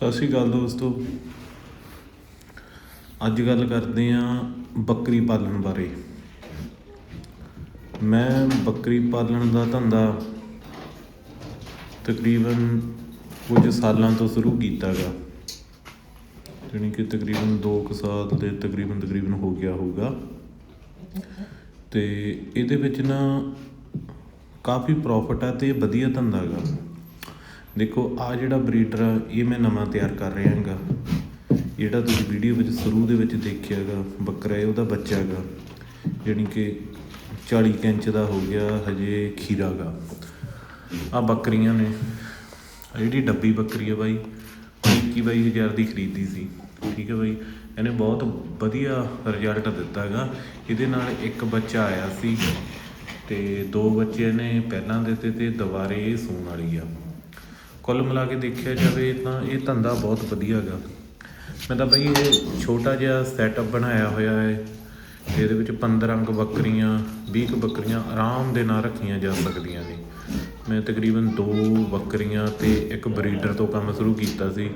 ਸਤਿ ਸ਼੍ਰੀ ਅਕਾਲ ਦੋਸਤੋ। ਅੱਜ ਗੱਲ ਕਰਦੇ ਆਂ ਬੱਕਰੀ ਪਾਲਣ ਬਾਰੇ। ਮੈਂ ਬੱਕਰੀ ਪਾਲਣ ਦਾ ਧੰਦਾ ਤਕਰੀਬਨ ਕੁਝ ਸਾਲਾਂ ਤੋਂ ਸ਼ੁਰੂ ਕੀਤਾਗਾ। ਜਾਣੀ ਕਿ ਤਕਰੀਬਨ 2 ਕੁ ਸਾਲ ਦੇ ਤਕਰੀਬਨ ਤਕਰੀਬਨ ਹੋ ਗਿਆ ਹੋਊਗਾ। ਤੇ ਇਹਦੇ ਵਿੱਚ ਨਾ ਕਾਫੀ ਪ੍ਰੋਫਿਟ ਆ ਤੇ ਵਧੀਆ ਧੰਦਾ ਗਾ। ਦੇਖੋ, ਆ ਜਿਹੜਾ ਬਰੀਡਰ ਆ, ਇਹ ਮੈਂ ਨਵਾਂ ਤਿਆਰ ਕਰ ਰਿਹਾ ਹਾਂਗਾ। ਜਿਹੜਾ ਤੁਸੀਂ ਵੀਡੀਓ ਵਿੱਚ ਸ਼ੁਰੂ ਦੇ ਵਿੱਚ ਦੇਖਿਆਗਾ ਬੱਕਰਾ ਹੈ, ਉਹਦਾ ਬੱਚਾ ਹੈਗਾ। ਜਾਣੀ ਕਿ 40 ਕੁ ਇੰਚ ਦਾ ਹੋ ਗਿਆ, ਹਜੇ ਖੀਰਾ ਗਾ ਆ ਬੱਕਰੀਆਂ ਨੇ। ਜਿਹੜੀ ਡੱਬੀ ਬੱਕਰੀ ਆ ਬਾਈ 21000 ਦੀ ਖਰੀਦੀ ਸੀ। ਠੀਕ ਹੈ ਬਾਈ? ਇਹਨੇ ਬਹੁਤ ਵਧੀਆ ਰਿਜ਼ਲਟ ਦਿੱਤਾ ਹੈਗਾ। ਇਹਦੇ ਨਾਲ ਇੱਕ ਬੱਚਾ ਆਇਆ ਸੀ ਤੇ ਦੋ ਬੱਚੇ ਨੇ ਪਹਿਲਾਂ ਦਿੱਤੇ ਤੇ ਦੁਬਾਰੇ ਇਹ ਸੂਣ ਵਾਲੀ ਆ। ਕੁੱਲ ਮਿਲਾ ਕੇ ਦੇਖਿਆ ਜਾਵੇ ਤਾਂ ਇਹ ਧੰਦਾ ਬਹੁਤ ਵਧੀਆ ਹੈਗਾ। ਮੈਂ ਤਾਂ ਬਈ ਇਹ ਛੋਟਾ ਜਿਹਾ ਸੈਟਅਪ ਬਣਾਇਆ ਹੋਇਆ ਹੈ। ਇਹਦੇ ਵਿੱਚ 15 ਕੁ ਬੱਕਰੀਆਂ 20 ਕੁ ਬੱਕਰੀਆਂ ਆਰਾਮ ਦੇ ਨਾਲ ਰੱਖੀਆਂ ਜਾ ਸਕਦੀਆਂ ਨੇ। ਮੈਂ ਤਕਰੀਬਨ ਦੋ ਬੱਕਰੀਆਂ ਤੇ ਇੱਕ ਬਰੀਡਰ ਤੋਂ ਕੰਮ ਸ਼ੁਰੂ ਕੀਤਾ ਸੀ।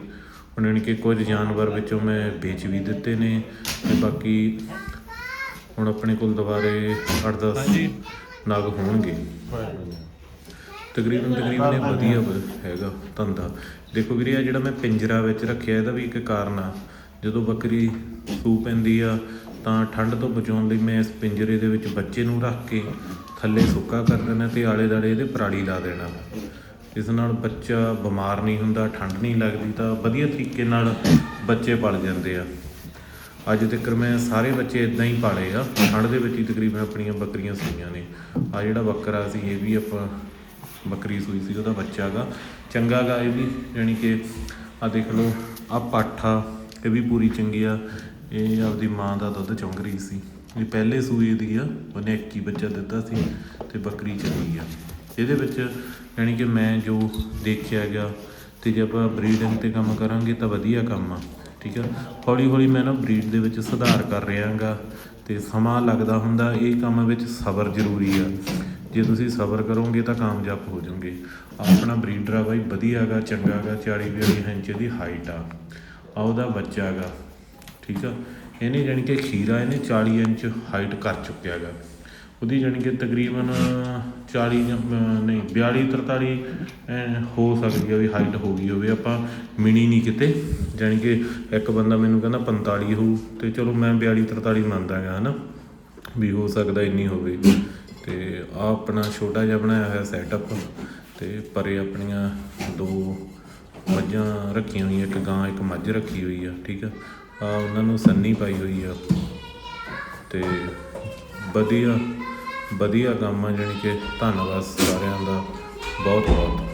ਉਹਨਾਂ ਨੇ ਕਿ ਕੁਝ ਜਾਨਵਰ ਵਿੱਚੋਂ ਮੈਂ ਵੇਚ ਵੀ ਦਿੱਤੇ ਨੇ ਤੇ ਬਾਕੀ ਹੁਣ ਆਪਣੇ ਕੋਲ ਦੁਬਾਰੇ 8-10 ਨਗ ਹੋਣਗੇ। ਤਕਰੀਬਨ ਤਕਰੀਬਨ ਇਹ ਵਧੀਆ ਵ- ਹੈਗਾ ਧੰਦਾ। ਦੇਖੋ ਵੀਰੇ ਆ ਜਿਹੜਾ ਮੈਂ ਪਿੰਜਰਾ ਵਿੱਚ ਰੱਖਿਆ ਇਹਦਾ ਵੀ ਇੱਕ ਕਾਰਨ ਆ। ਜਦੋਂ ਬੱਕਰੀ ਸੂ ਪੈਂਦੀ ਆ ਤਾਂ ਠੰਡ ਤੋਂ ਬਚਾਉਣ ਲਈ ਮੈਂ ਇਸ ਪਿੰਜਰੇ ਦੇ ਵਿੱਚ ਬੱਚੇ ਨੂੰ ਰੱਖ ਕੇ ਥੱਲੇ ਸੁੱਕਾ ਕਰ ਦੇਣਾ ਤੇ ਆਲੇ ਦਾਲੇ ਇਹਦੇ ਪਰਾਲੀ ਲਾ ਦੇਣਾ ਇਸ ਨਾਲ ਬੱਚਾ ਬਿਮਾਰ ਨਹੀਂ ਹੁੰਦਾ ਠੰਡ ਨਹੀਂ ਲੱਗਦੀ ਤਾਂ ਵਧੀਆ ਤਰੀਕੇ ਨਾਲ ਬੱਚੇ ਪਲ ਜਾਂਦੇ ਆ। ਅੱਜ ਤੱਕ ਮੈਂ ਸਾਰੇ ਬੱਚੇ ਇਦਾਂ ਹੀ ਪਾਲੇ ਆ। ਠੰਡ ਦੇ ਵਿੱਚ ਹੀ ਤਕਰੀਬਨ ਆਪਣੀਆਂ ਬੱਕਰੀਆਂ ਸੂਈਆਂ ਨੇ। ਆ ਜਿਹੜਾ ਬੱਕਰਾ ਸੀ ਇਹ ਵੀ ਆਪਾਂ ਬੱਕਰੀ ਸੂਈ ਸੀ, ਉਹਦਾ ਬੱਚਾ ਗਾ। ਚੰਗਾ ਗਾ ਇਹ ਵੀ ਯਾਨੀ ਕਿ ਆ ਦੇਖ ਲਓ ਆ ਪਾਠਾ, ਇਹ ਵੀ ਪੂਰੀ ਚੰਗੀ ਆ। ਇਹ ਆਪਦੀ ਮਾਂ ਦਾ ਦੁੱਧ ਚੁੰਗ ਰਹੀ ਸੀ। ਇਹ ਪਹਿਲੇ ਸੂਈ ਦੀ ਆ, ਉਹਨੇ ਇੱਕ ਹੀ ਬੱਚਾ ਦਿੱਤਾ ਸੀ ਤੇ ਬੱਕਰੀ ਚੰਗੀ ਆ। ਇਹਦੇ ਵਿੱਚ ਯਾਨੀ ਕਿ ਮੈਂ ਜੋ ਦੇਖਿਆ ਗਿਆ ਤੇ ਜੇ ਆਪਾਂ ਬਰੀਡਿੰਗ ਤੇ ਕੰਮ ਕਰਾਂਗੇ ਤਾਂ ਵਧੀਆ ਕੰਮ ਆ, ਠੀਕ ਆ? ਹੌਲੀ ਹੌਲੀ ਮੈਂ ਨਾ ਬਰੀਡ ਦੇ ਵਿੱਚ ਸੁਧਾਰ ਕਰ ਰਿਹਾਗਾ ਤੇ ਸਮਾਂ ਲੱਗਦਾ ਹੁੰਦਾ, ਇਹ ਕੰਮ ਵਿੱਚ ਸਬਰ ਜ਼ਰੂਰੀ ਆ। ਜੇ ਤੁਸੀਂ ਸਬਰ ਕਰੋਗੇ ਤਾਂ ਕਾਮਯਾਬ ਹੋ ਜਾਓਗੇ। ਆਪਣਾ ਬਰੀਡਰ ਆ ਬਾਈ, ਵਧੀਆ ਹੈਗਾ ਚੰਗਾ ਹੈਗਾ 40 42 ਇੰਚ ਦੀ ਹਾਈਟ ਆ। ਆ ਉਹਦਾ ਬੱਚਾ ਹੈਗਾ ਠੀਕ ਆ? ਇਹਨੇ ਜਾਣੀ ਕਿ ਖੀਰਾ ਇਹਨੇ 40 ਇੰਚ ਹਾਈਟ ਕਰ ਚੁੱਕਿਆ ਹੈਗਾ ਉਹਦੀ ਜਾਣੀ ਕਿ ਤਕਰੀਬਨ 40 ਨਹੀਂ 42 43 ਹੋ ਸਕਦੀ ਆ ਵੀ ਹਾਈਟ ਹੋ ਗਈ ਹੋਵੇ। ਆਪਾਂ ਮਿਣੀ ਨਹੀਂ ਕਿਤੇ। ਜਾਣੀ ਕਿ ਇੱਕ ਬੰਦਾ ਮੈਨੂੰ ਕਹਿੰਦਾ 45 ਹੋਊ, ਤੇ ਚਲੋ ਮੈਂ 42 43 ਮੰਨਦਾ ਹੈਗਾ ਹਨਾ? ਵੀ ਹੋ ਸਕਦਾ ਇੰਨੀ ਹੋਵੇ। ਤੇ ਆ ਆਪਣਾ ਛੋਟਾ ਜਿਹਾ ਬਣਾਇਆ ਹੋਇਆ ਸੈਟਅਪ ਤੇ ਪਰੇ ਆਪਣੀਆਂ ਦੋ ਮੱਝਾਂ ਰੱਖੀਆਂ ਹੋਈਆਂ, ਇੱਕ ਗਾਂ, ਇੱਕ ਮੱਝ ਰੱਖੀ ਹੋਈ ਆ, ਠੀਕ ਆ? ਆ ਉਹਨਾਂ ਨੂੰ ਸੰਨੀ ਪਾਈ ਹੋਈ ਆ ਤੇ ਵਧੀਆ ਵਧੀਆ ਕੰਮ ਆ ਜਾਣੀ ਕਿ ਧੰਨਵਾਦ ਸਾਰਿਆਂ ਦਾ ਬਹੁਤ ਬਹੁਤ